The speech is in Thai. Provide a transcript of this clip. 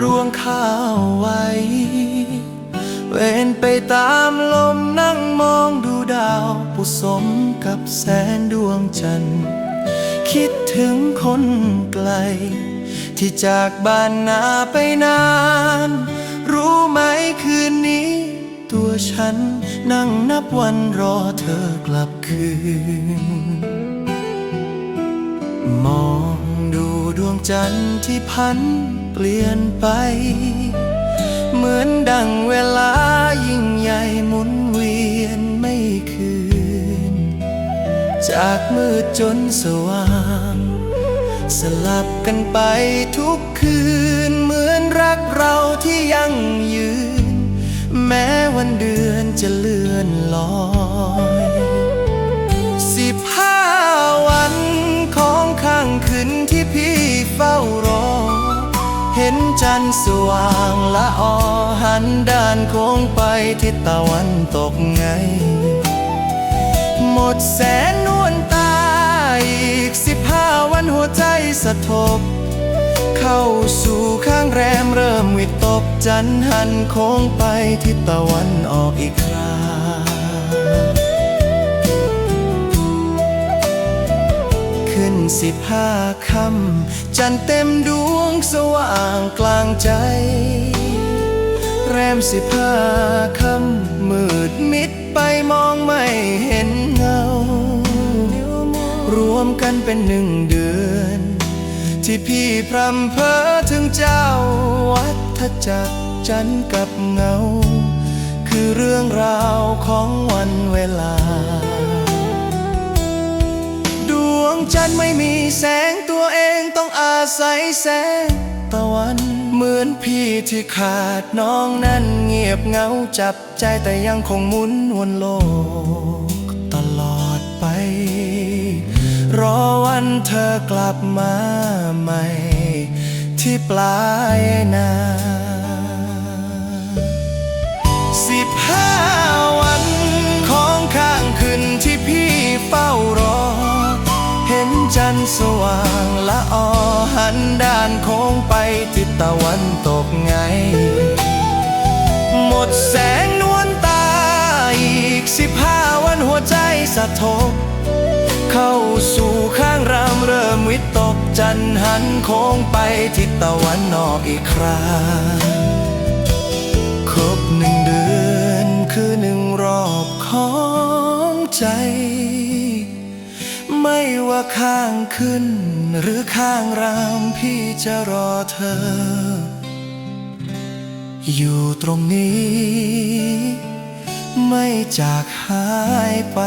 รวงข้าวไว้ เวนไปตามลมนั่งมองดูดาวผู้สมกับแสงดวงจันทร์ คิดถึงคนไกล ที่จากบ้านนาไปนาน รู้ไหมคืนนี้ ตัวฉันนั่งนับวันรอเธอกลับคืน มองดูดวงจันทร์ที่พัน ลี่ยนไป เหมือนดังเวลายิ่งใหญ่หมุนเวียนไม่คืน จากมืดจนสว่าง สลับกันไปทุกคืน เหมือนรักเราที่ยังยืน แม้วันเดือนจะเลื่อนลอย เห็นจันทร์สว่างละออหันด้านโค้งไปทิศตะวันตกไง หมดแสนนวลตาอีกสิบห้าวันหัวใจสะทบ เข้าสู่ข้างแรมเริ่มวิตกจันทร์หันโค้งไปทิศตะวันออกอีกคราขึ้นสิบห้าคำจันเต็มดวงส สิบห้าคำมืดมิดไปมองไม่เห็นเงา รวมกันเป็นหนึ่งเดือน ที่พี่พรำเพอถึงเจ้าวัฏจักรจันทร์กับเงา คือเรื่องราวของวันเวลา ดวงจันทร์ไม่มีแสงตัวเองต้องอาศัยแสง ตะวัน เหมือนพี่ที่ขาดน้องนั้นเงียบเงาจับใจแต่ยังคงหมุนวนโลก ตลอดไป รอวันเธอกลับมาใหม่ ที่ปลายนาสิบห้าวันของข้างคืนที่พี่เฝ้ารอ เห็นจันทร์สว่างละออ นด้านโค้งไปทิศตะวันตกไง หมดแสงนวลตาอีกสิบห้าวันหัวใจสะทก เข้าสู่ข้างรามเริ่มวิตกจันหันโค้งไปทิศตะวันออกอีกคราครบหนึ่งเดือนคือหนึ่งรอบของใจ ไม่ว่าข้างขึ้น หรือข้างรามพี่จะรอเธอ อยู่ตรงนี้ ไม่จากหายไป